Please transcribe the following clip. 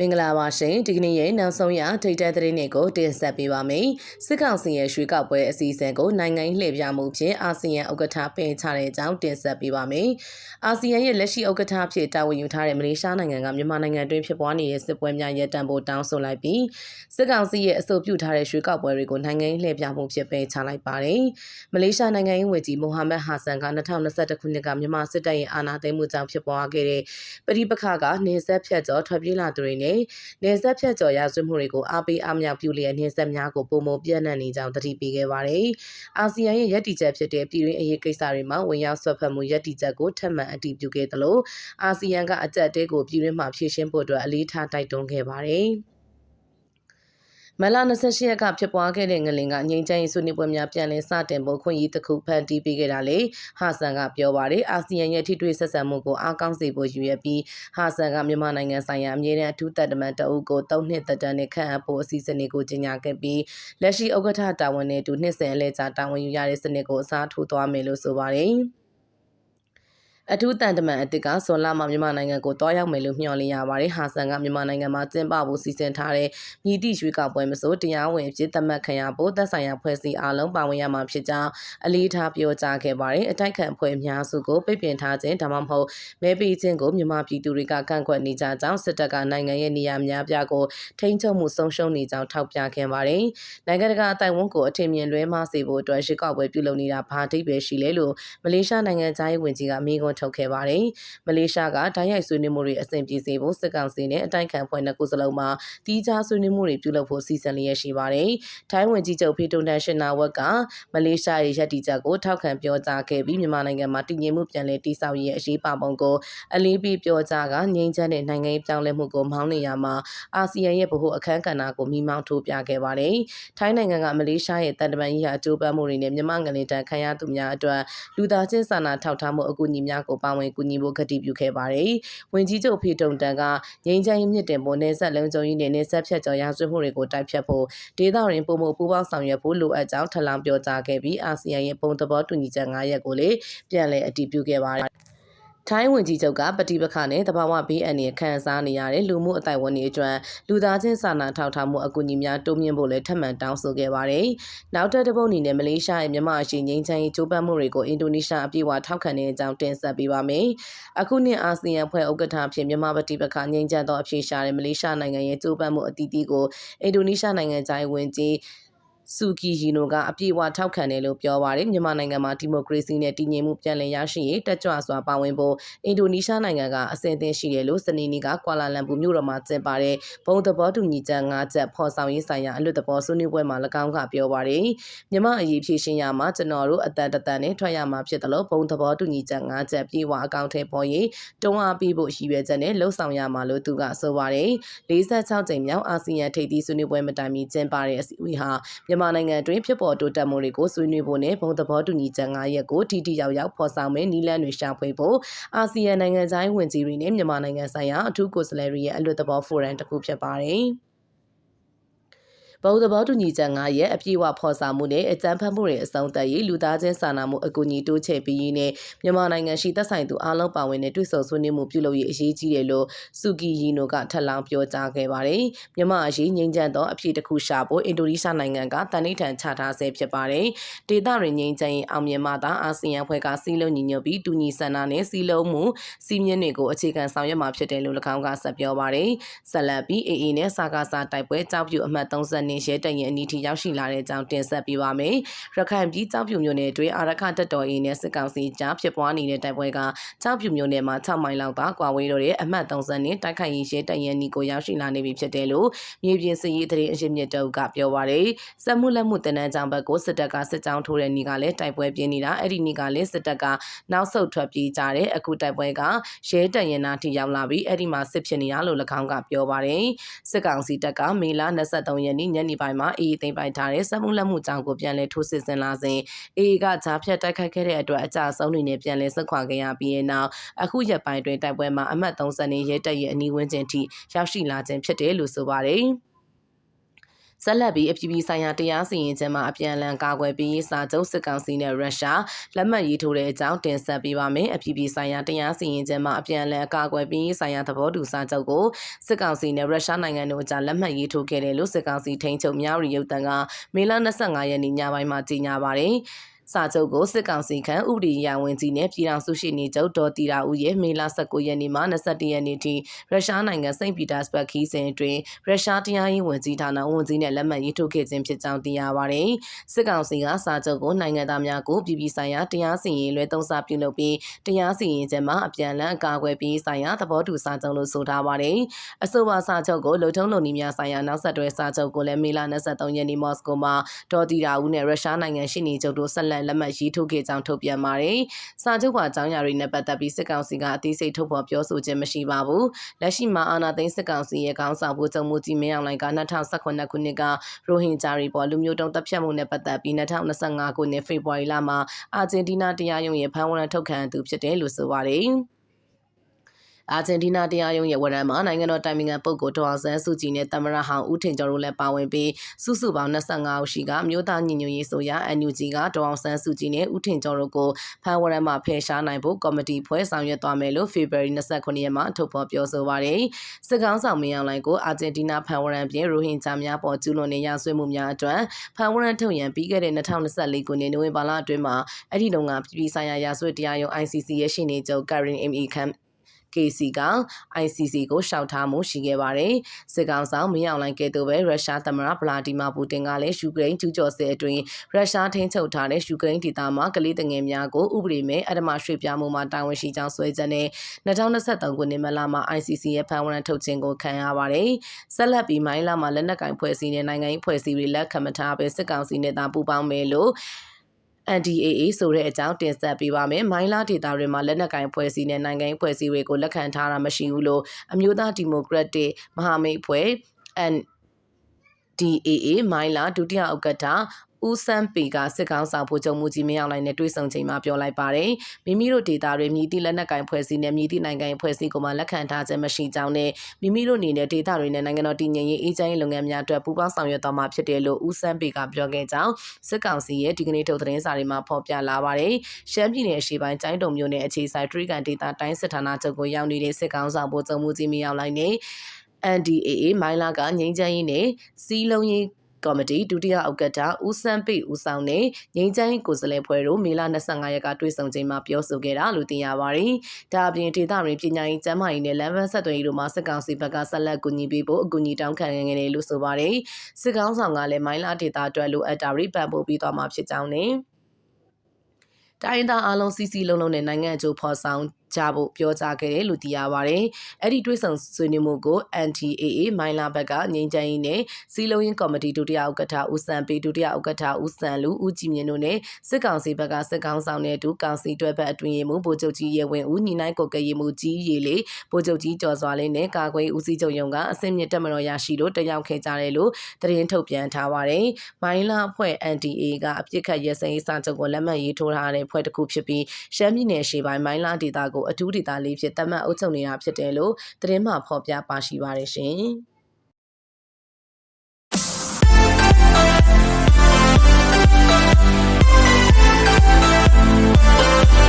မင်္ဂလာပါရှင်ဒီကနေ့ရဲ့နောက်ဆုံးရထိတ်တဲ့သတင်းတွေကိုတင်ဆက်ပေးပါမယ်စစ်ကောင်စီရဲ့ရွေးကောက်ပွဲအစီအစဉ်ကိုနိုင်ငံရေးလှည့်ပြမှုဖြင့်အာဆီယံဥက္ကဋ္ဌပင်ချတဲ့အကြောင်းတင်ဆက်ပေးပါမယ်အာဆီယံရဲ့လက်ရှိဥက္ကဋ္ဌဖြစ်တာဝန်ယူထားတဲ့မလေးရှားနိုင်ငံကမြန်မာနိုင်ငံတွင်းဖြစ်ပွားနေတဲ့စစ်ပွဲများရပ်တန့်ဖို့တောင်းဆိုလိုက်ပြီးစစ်ကောင်စီရဲ့အဆိုပြုထားတဲ့ရွေးကောက်ပွဲတွေကိုနိုင်ငံရေးလှည့်ပြမှုဖြင့်ပင်ချလိုက်ပါတယ်မလေးရှားနိုင်ငံရေးဝန်ကြီးမိုဟာမက်ဟာဆန်က2021ခုနှစ်ကမြန်မာစစ်တပ်ရဲ့အာဏာသိမ်းမှုကြောင့်ဖြစ်ပွားခဲ့တဲ့ပဋိပက္ခကနေဆက်ဖြတ်ကျော်ထွက်ပြေးလာသူတွေနဲ့နေဆက်ဖြတ်ကျော်ရဆွေးမှုတွေကိုအားပေးအားမြောက်ပြုလျက်နေဆက်များကိုပုံမပြန့်နှံ့နေကြောင်းတတိပေးခဲ့ပါတယ်။အာဆီယံရဲ့ရည်တည်ချက်ဖြစ်တဲ့ပြည်တွင်းအရေးကိစ္စတွေမှာဝင်ရောက်ဆွတ်ဖက်မှုရည်တည်ချက်ကိုထပ်မံအတည်ပြုခဲ့သလိုအာဆီယံကအကြက်တဲကိုပြည်တွင်းမှာဖြည့်ရှင်းဖို့အတွက်အလေးထားတိုက်တွန်းခဲ့ပါတယ်။ မလ28ရက်ကဖြစ်ပွားခဲ့တဲ့ငလင်ကငိမ့်ချမ်းရေးဆွေးနွေးပွဲများပြန်လည်စတင်ဖို့ခွင့်ရတစ်ခုဖန်တီးပေးခဲ့တာလေဟာဆန်ကပြောပါတယ်အာဆီယံရဲ့ထိတွေ့ဆက်ဆံမှုကိုအားကောင်းစေဖို့ယူရပြီးဟာဆန်ကမြန်မာနိုင်ငံဆိုင်ရာအမြဲတမ်းအထူးတပ်တမန်တအုပ်ကို၃နှစ်သက်တမ်းနဲ့ခန့်အပ်ဖို့အစီအစဉ်တွေကိုကြေညာခဲ့ပြီးလက်ရှိဥက္ကဋ္ဌတာဝန်နဲ့အတူနှစ်စဉ်အလဲကြာတာဝန်ယူရတဲ့စနစ်ကိုအစားထိုးသွားမယ်လို့ဆိုပါတယ် အထူးတန်တမန်အစ်စ်ကဇွန်လမှာမြန်မာနိုင်ငံကိုတွားရောက်မယ်လို့မျှော်လင့်ရပါတယ်။ဟာဆန်ကမြန်မာနိုင်ငံမှာကျင်းပဖို့စီစဉ်ထားတဲ့မြည်သည့်ရွေးကောက်ပွဲမဆိုတရားဝင်ဖြစ်သတ်မှတ်ခံရဖို့သက်ဆိုင်ရာဖွဲ့စည်းအလုံးပါဝင်ရမှာဖြစ်ကြောင်းအလေးထားပြောကြားခဲ့ပါတယ်။အတိုက်ခံအဖွဲ့အများစုကိုပိတ်ပင်ထားခြင်းဒါမှမဟုတ်မဲပေးခြင်းကိုမြန်မာပြည်သူတွေကကန့်ကွက်နေကြကြောင်းစစ်တပ်ကနိုင်ငံရဲ့နေရာများပြားကိုထိန်းချုပ်မှုဆုံးရှုံးနေကြောင်းထောက်ပြခဲ့ပါတယ်။နိုင်ငံတကာအတိုင်းဝန်ကိုအထင်မြင်လွဲမှားစေဖို့အတွက်ရွေးကောက်ပွဲပြုလုပ်နေတာဘာတိပဲရှိလဲလို့မလေးရှားနိုင်ငံသားရေးဝန်ကြီးကမိန့်ခွန်းထုတ်ခဲ့ပါတယ်။မလေးရှားကတိုင်းရိုက်ဆွေးနွေးမှုတွေအဆင်ပြေစေဖို့စစ်ကောင်စီနဲ့အတိုက်ခံဖွဲ့နှစ်ခုစလုံးမှာတီးခြားဆွေးနွေးမှုတွေပြုလုပ်ဖို့စီစဉ်လျက်ရှိပါတယ်။ထိုင်းဝန်ကြီးချုပ်ဖေတုန်တန်ရှင်နာဝက်ကမလေးရှားရဲ့ရည်တည်ချက်ကိုထောက်ခံပြောကြားခဲ့ပြီးမြန်မာနိုင်ငံမှာတည်ငြိမ်မှုပြန်လည်တည်ဆောက်ရေးအရေးပါပုံကိုအလေးပေးပြောကြားကငြိမ်းချမ်းတဲ့နိုင်ငံရေးပြောင်းလဲမှုကိုမောင်းနေရမှာအာဆီယံရဲ့ဗဟိုအခမ်းကဏ္ဍကိုမိမောင်းထိုးပြခဲ့ပါတယ်။ထိုင်းနိုင်ငံကမလေးရှားရဲ့တန်တမန်ရေးရာအကျိုးပတ်မှုတွေနဲ့မြန်မာငလင်တန်ခံရသူများအတွက်လူသားချင်းစာနာထောက်ထားမှုအကူအညီများကိုပါဝင်ကူညီဖို့ကတိပြုခဲ့ပါတယ်။ဝင်ကြီးချုပ်ဖေတုံတန်ကငြိမ်းချမ်းရေးမြင့်တင်ဖို့နေဆက်လုံးကျုံရေးနဲ့နေဆက်ဖြတ်ကျော်ရာဇဝတ်မှုတွေကိုတိုက်ဖြတ်ဖို့ဒေသတွင်ပုံမှုပူးပေါင်းဆောင်ရွက်ဖို့လိုအပ်ကြောင်းထပ်လောင်းပြောကြားခဲ့ပြီးအာဆီယံရဲ့ပုံသဘောတူညီချက်၅ရပ်ကိုလည်းပြန်လည်အတည်ပြုခဲ့ပါတယ် ထိုင်းဝန်ကြီးချုပ်ကပဋိပက္ခနဲ့တဘာဝဘေးအန္တရာယ်ခံစားနေရတဲ့လူမှုအတိုင်းဝန်တွေအတွက်လူသားချင်းစာနာထောက်ထားမှုအကူအညီများတိုးမြင့်ဖို့လည်းထပ်မံတောင်းဆိုခဲ့ပါတယ်။နောက်ထပ်တစ်ပုတ်အနေနဲ့မလေးရှားရဲ့မြန်မာအရှိငင်းချမ်းရေးကြိုးပမ်းမှုတွေကိုအင်ဒိုနီးရှားအပြည့်အဝထောက်ခံတဲ့အကြောင်းတင်ဆက်ပေးပါမယ်။အခုနှစ်အာဆီယံဖွဲ့ဥက္ကဋ္ဌဖြစ်မြန်မာပဋိပက္ခငြိမ်းချမ်းသောအဖြေရှာတဲ့မလေးရှားနိုင်ငံရဲ့ကြိုးပမ်းမှုအသီးသီးကိုအင်ဒိုနီးရှားနိုင်ငံသားဝင်ကြီး ဆူကီဟီနိုကအပြည့်အဝထောက်ခံတယ်လို့ပြောပါတယ်မြန်မာနိုင်ငံမှာဒီမိုကရေစီနဲ့တည်ငြိမ်မှုပြန်လည်ရရှိရေးတက်ကြွစွာပါဝင်ဖို့အင်ဒိုနီးရှားနိုင်ငံကအစဉ်အသင့်ရှိတယ်လို့စနေနေ့ကကွာလာလမ်ပူမြို့တော်မှာကျင်းပတဲ့ဘုံသဘောတူညီချက်၅ချက်ဖော်ဆောင်ရေးဆိုင်ရာအလွတ်သဘောဆွေးနွေးပွဲမှာ၎င်းကပြောပါတယ်မြန်မာအရေးဖြည့်ရှင်းရမှာကျွန်တော်တို့အတန်တန်နဲ့ထွက်ရမှာဖြစ်တယ်လို့ဘုံသဘောတူညီချက်၅ချက်ပြေဝအကောင့်ထဲပေါ်ရေးတွန်းအားပေးဖို့ရည်ရွယ်ချက်နဲ့လှုံ့ဆော်ရမှာလို့သူကဆိုပါတယ်46ကြိမ်မြောက်အာဆီယံထိပ်သီးဆွေးနွေးပွဲမတိုင်မီကျင်းပတဲ့အစည်းအဝေးဟာမြန်မာနိုင်ငံတွင်ဖြစ်ပေါ်တိုးတက်မှုတွေကိုဆွေးနွေးဖို့နဲ့ဘုံသဘောတူညီချက်၅ရပ်ကိုထိထိရောက်ရောက်ဖော်ဆောင်မဲ့နည်းလမ်းတွေရှာဖွေဖို့အာဆီယံနိုင်ငံသားဝင်ကြီးတွေနဲ့မြန်မာနိုင်ငံဆိုင်ရာအထူးကိုယ်စားလှယ်တွေရဲ့အလွတ်သဘောဖိုရမ်တစ်ခုဖြစ်ပါတယ်။ ဘုံသဘောတူညီချက်9ရဲ့အပြည့်အဝဖော်ဆောင်မှုနဲ့အကြမ်းဖက်မှုတွေအဆုံးသတ်ရေးလူသားချင်းစာနာမှုအကူအညီတိုးချဲ့ပေးရေးနဲ့မြန်မာနိုင်ငံရှိသက်ဆိုင်သူအားလုံးပါဝင်တဲ့တွေ့ဆုံဆွေးနွေးမှုပြုလုပ်ရေးအရေးကြီးတယ်လို့စူကီယီနိုကထပ်လောင်းပြောကြားခဲ့ပါတယ်။မြန်မာအရေးငြိမ်းချမ်းသောအဖြစ်တစ်ခုရှာဖို့အင်ဒိုနီးရှားနိုင်ငံကတန်ဋိဌာန်ချထားဆဲဖြစ်ပါတယ်။ဒေသတွင်ငြိမ်းချမ်းရေးအောင်မြင်မှသာအာဆီယံဖွဲ့ကစီးလုံးညီညွတ်ပြီးတူညီဆန္ဒနဲ့စီးလုံးမှုစီးမြင့်တွေကိုအခြေခံဆောင်ရွက်မှာဖြစ်တယ်လို့၎င်းကဆက်ပြောပါတယ်။ဆက်လက်ပြီး AA နဲ့စာကားစာတိုက်ပွဲကြောက်ပြူအမှတ်30နှစ်ရဲတရင်အနီးထိရောက်ရှိလာတဲ့အကြောင်းတင်ဆက်ပေးပါမယ်။ရခိုင်ပြည်ကြောက်ပြူမြို့နယ်အတွင်းအာရခတက်တော်ရေးနဲ့စစ်ကောင်စီကြားဖြစ်ပွားနေတဲ့တိုက်ပွဲကကြောက်ပြူမြို့နယ်မှာ6မိုင်လောက်သာကွာဝေးတော့တဲ့အမှတ်30နဲ့တိုက်ခိုက်ရေးရဲတရင်နီကိုရောက်ရှိလာနေပြီဖြစ်တယ်လို့မြေပြင်စစ်ရေးသတင်းအရှိမြစ်တုပ်ကပြောပါရယ်။စက်မှုလက်မှုတင်နန်းကြောင်ဘက်ကိုစစ်တပ်ကစစ်ကြောင်းထိုးတဲ့နေ့ကလည်းတိုက်ပွဲပြင်းနေတာအဲ့ဒီနေ့ကလည်းစစ်တပ်ကနောက်ဆုတ်ထွက်ပြေးကြတဲ့အခုတိုက်ပွဲကရဲတရင်နာထိရောက်လာပြီးအဲ့ဒီမှာစစ်ဖြစ်နေရလို့၎င်းကပြောပါရယ်။စစ်ကောင်စီတပ်ကမေလ23ရက်နေ့ညနေပိုင်းမှာအေးသိမ်းပိုက်ထားတဲ့စက်မှုလက်မှုကြောင့်ကိုပြန်လည်ထိုးစစ်ဆင်လာစဉ်အေးကဂျားဖြတ်တိုက်ခိုက်ခဲ့တဲ့အတွက်အကြဆုံးတွေနဲ့ပြန်လည်ဆက်ခွာခဲ့ရပြီးတဲ့နောက်အခုရက်ပိုင်းတွင်တိုက်ပွဲမှာအမှတ်30နဲ့ရဲတပ်ရဲ့အနီးဝန်းကျင်ထိရောက်ရှိလာခြင်းဖြစ်တယ်လို့ဆိုပါတယ်။ ဆက်လက်ပြီးအပြည်ပြည်ဆိုင်ရာတရားစီရင်ချက်မှာအပြန်အလှန်ကာကွယ်ပေးရေးစာချုပ်စစ်ကောင်စီနဲ့ရုရှားလက်မှတ်ရေးထိုးတဲ့အကြောင်းတင်ဆက်ပေးပါမယ်။အပြည်ပြည်ဆိုင်ရာတရားစီရင်ချက်မှာအပြန်အလှန်ကာကွယ်ပေးရေးဆိုင်ရာသဘောတူစာချုပ်ကိုစစ်ကောင်စီနဲ့ရုရှားနိုင်ငံတို့အကြားလက်မှတ်ရေးထိုးခဲ့တယ်လို့စစ်ကောင်စီထိန်းချုပ်မြရီရုပ်တံကမေလ25ရက်နေ့ညပိုင်းမှာကြေညာပါတယ်။ စာချုပ်ကိုစစ်ကောင်စီခန့်ဥပဒေရဝန်ကြီးနဲ့ပြည်ထောင်စုရှိနေချုပ်ဒေါ်တီရာဦးရဲ့မေလ19ရက်နေ့မှ21ရက်နေ့ထိရုရှားနိုင်ငံစိန့်ပီတာစဘတ်ခီးစဉ်အတွင်းရုရှားတရားရေးဝန်ကြီးဌာနဝန်ကြီးနဲ့လက်မှတ်ရေးထိုးခဲ့ခြင်းဖြစ်ကြောင်းသိရပါတယ်။စစ်ကောင်စီကစာချုပ်ကိုနိုင်ငံသားများကိုပြည်ပဆိုင်ရာတရားစီရင်လွဲသုံးစားပြုလုပ်ပြီးတရားစီရင်ခြင်းမှာအပြန်အလှန်အကာအကွယ်ပြီးဆိုင်ရာသဘောတူစာချုပ်လို့ဆိုထားပါတယ်။အဆိုပါစာချုပ်ကိုလုံထုံးလုံနည်းများဆိုင်ရာနောက်ဆက်တွဲစာချုပ်ကိုလည်းမေလ23ရက်နေ့မော်စကိုမှာဒေါ်တီရာဦးနဲ့ရုရှားနိုင်ငံရှိနေချုပ်တို့ဆက်လက်လက်မှတ်ရေးထိုးခဲ့ကြောင်းထုတ်ပြန်ပါတယ်။စာချုပ်ပါအကြောင်းအရာတွေနဲ့ပတ်သက်ပြီးစစ်ကောင်စီကအသေးစိတ်ထုတ်ဖော်ပြောဆိုခြင်းမရှိပါဘူး။လက်ရှိမှာအာဏာသိမ်းစစ်ကောင်စီရဲ့ခေါင်းဆောင်ဗိုလ်ချုပ်မှုကြီးမင်းအောင်လှိုင်က2018ခုနှစ်ကရိုဟင်ဂျာတွေပေါ်လူမျိုးတုံးတပ်ဖြတ်မှုနဲ့ပတ်သက်ပြီး2025ခုနှစ်ဖေဖော်ဝါရီလမှာအာဂျင်တီးနားတရားရုံးရဲ့ဖမ်းဝရမ်းထုတ်ခံသူဖြစ်တယ်လို့ဆိုပါတယ်။ အာဂျင်တီးနားတရားရုံးရဲ့ဝန်ထမ်းမှာနိုင်ငံတော်တိုင်ပင်ခံပုဂ္ဂိုလ်ဒေါ်အောင်ဆန်းစုကြည်နဲ့သမ္မတဟောင်းဦးထင်ကျော်တို့လည်းပါဝင်ပြီးစုစုပေါင်း25ဦးရှိကမြို့သားညီညွတ်ရေးဆိုရာ NUG ကဒေါ်အောင်ဆန်းစုကြည်နဲ့ဦးထင်ကျော်တို့ကိုဖမ်းဝရမ်းမှာဖယ်ရှားနိုင်ဖို့ကော်မတီဖွဲ့ဆောင်ရွက်သွားမယ်လို့ February 29ရက်မှာထုတ်ဖော်ပြောဆိုပါတယ်။စစ်ကောင်ဆောင်မင်းအောင်လှိုင်ကိုအာဂျင်တီးနားဖမ်းဝရမ်းပြင်ရိုဟင်ဂျာများပေါ်ကျူးလွန်နေရဆွေးမှုများအတွက်ဖမ်းဝရမ်းထုတ်ရန်ပြီးခဲ့တဲ့2024ခုနှစ်နိုဝင်ဘာလအတွင်းမှာအဲ့ဒီတုန်းကပြည်ဆိုင်ရာရာဇဝတ်တရားရုံး ICC ရဲ့ရှေ့နေချုပ် Karen M.E. Khan KC က ICC ကိုရှောက်ထားမှုရှိခဲ့ပါတယ်။စစ်ကောင်ဆောင်မင်းအောင်လှိုင်ကဲ့သို့ပဲရုရှားသမ္မတဗလာဒီမာပူတင်ကလည်းယူကရိန်းကျူးကျော်စစ်အတွင်းရုရှားထိန်းချုပ်ထားတဲ့ယူကရိန်းဒေသမှာကလေးငယ်များကိုဥပဒေမဲ့အဓမ္မရွှေ့ပြောင်းမှုမှာတာဝန်ရှိကြောင်းဆွဲချက်နဲ့2023ခုနှစ်မလမှာ ICC ရဲ့ဖန်ဝရန်ထုတ်ခြင်းကိုခံရပါတယ်။ဆက်လက်ပြီးမိုင်းလာမှာလက်နက်ကင်ဖွဲ့စည်းတဲ့နိုင်ငံရေးဖွဲ့စည်းတွေလက်ခံမထားဘဲစစ်ကောင်စီနဲ့တာပူပေါင်းမယ်လို့ NDAA ဆိုတဲ့အကြောင်းတင်ဆက်ပေးပါမယ်။မိုင်းလာဒေတာတွေမှာလက်နက်ကင်ဖွဲ့စည်းတဲ့နိုင်ငံရေးဖွဲ့စည်းတွေကိုလက်ခံထားတာမရှိဘူးလို့အမျိုးသားဒီမိုကရက်တစ်မဟာမိတ်ဖွဲ့ NDAA မိုင်းလာဒုတိယဥက္ကဋ္ဌ ဦးစန်းပေကစစ်ကောင်ဆောင်ဖို့ကြုံမှုကြီးမင်းအောင်လှိုင်နဲ့တွေ့ဆုံချိန်မှာပြောလိုက်ပါတယ်မိမိတို့ဒေတာတွေမြည်တိလက်နက်ကင်ဖွဲ့စည်းနဲ့မြည်တိနိုင်ငံရေးဖွဲ့စည်းကိုမှလက်ခံထားခြင်းမရှိကြောင်းနဲ့မိမိတို့အနေနဲ့ဒေတာတွေနဲ့နိုင်ငံတော်တည်ငြိမ်ရေးအေဂျင့်လုပ်ငန်းများအတွက်ပူးပေါင်းဆောင်ရွက်သွားမှာဖြစ်တယ်လို့ဦးစန်းပေကပြောခဲ့ကြောင်းစစ်ကောင်စီရဲ့ဒီကနေ့ထုတ်သတင်းစာတွေမှာဖော်ပြလာပါတယ်ရှမ်းပြည်နယ်အရှေ့ပိုင်းကျိုင်းတုံမြို့နယ်အခြေဆိုင်ထရီကန်ဒေတာတိုင်းစစ်ဌာနချုပ်ကိုရောက်နေတဲ့စစ်ကောင်ဆောင်ဖို့ကြုံမှုကြီးမင်းအောင်လှိုင်နဲ့ NDAA မိုင်းလာကငိမ့်ချမ်းရေးနဲ့စီးလုံးရေး ကော်မတီဒုတိယဥက္ကဋ္ဌဦးစန်းပိဦးဆောင်နဲ့ငိမ့်ချမ်းကိုယ်စားလှယ်ဖွဲ့တို့မေလ25ရက်ကတွေ့ဆုံချိန်မှာပြောဆိုခဲ့တာလို့သိရပါတယ်။ဒါအပြင်ဒေသတွင်ပညာရေးကျန်းမာရေးနဲ့လမ်းပန်းဆက်သွယ်ရေးတို့မှာစစ်ကောင်စီဘက်ကဆက်လက်ကူညီပေးဖို့အကူအညီတောင်းခံခဲ့တယ်လို့ဆိုပါတယ်။စစ်ကောင်ဆောင်ကလည်းမိုင်းလာဒေသအတွက်လိုအပ်တာတွေပံ့ပိုးပေးသွားမှာဖြစ်ကြောင်းနဲ့တိုင်းသားအလုံးစီစီလုံးလုံးနဲ့နိုင်ငံအကျိုးဖော်ဆောင် ကြဖို့ပြောကြားခဲ့တယ်လို့သိရပါတယ်။အဲ့ဒီတွဲဆောင်ဆွေးနွေးမှုကို NTAA မိုင်းလာဘက်ကငြိမ်းချမ်းရေးနဲ့စီလုံးရင်ကော်မတီဒုတိယဥက္ကဋ္ဌဦးစံပေးဒုတိယဥက္ကဋ္ဌဦးစံလူဦးကြည်မြင့်တို့နဲ့စစ်ကောင်စီဘက်ကစစ်ကောင်ဆောင်တဲ့ဒုကောင်စီတွဲဘက်အတွင်းရေးမှူးဗိုလ်ချုပ်ကြီးရေဝင်ဦးညီနိုင်ကိုကရေးမှုကြီးရေလေဗိုလ်ချုပ်ကြီးကျော်စွာလင်းနဲ့ကာကွယ်ဦးစီးချုပ်ရုံကအစင်းမြင့်တက်မတော်ရရှိလို့တယောက်ခဲ့ကြတယ်လို့သတင်းထုတ်ပြန်ထားပါတယ်။မိုင်းလာအဖွဲ့ NTA ကအပြစ်ခတ်ရဲစင်စာချုပ်ကိုလက်မှတ်ရေးထိုးထားတဲ့ဖွဲ့တစ်ခုဖြစ်ပြီးရှမ်းပြည်နယ်ရှေ့ပိုင်းမိုင်းလာဒေသကိုအထူးဒေသလေးဖြစ်သတ်မှတ်အုပ်ချုပ်နေတာဖြစ်တယ်လို့သတင်းမှဖော်ပြပါရှိပါတယ်ရှင်။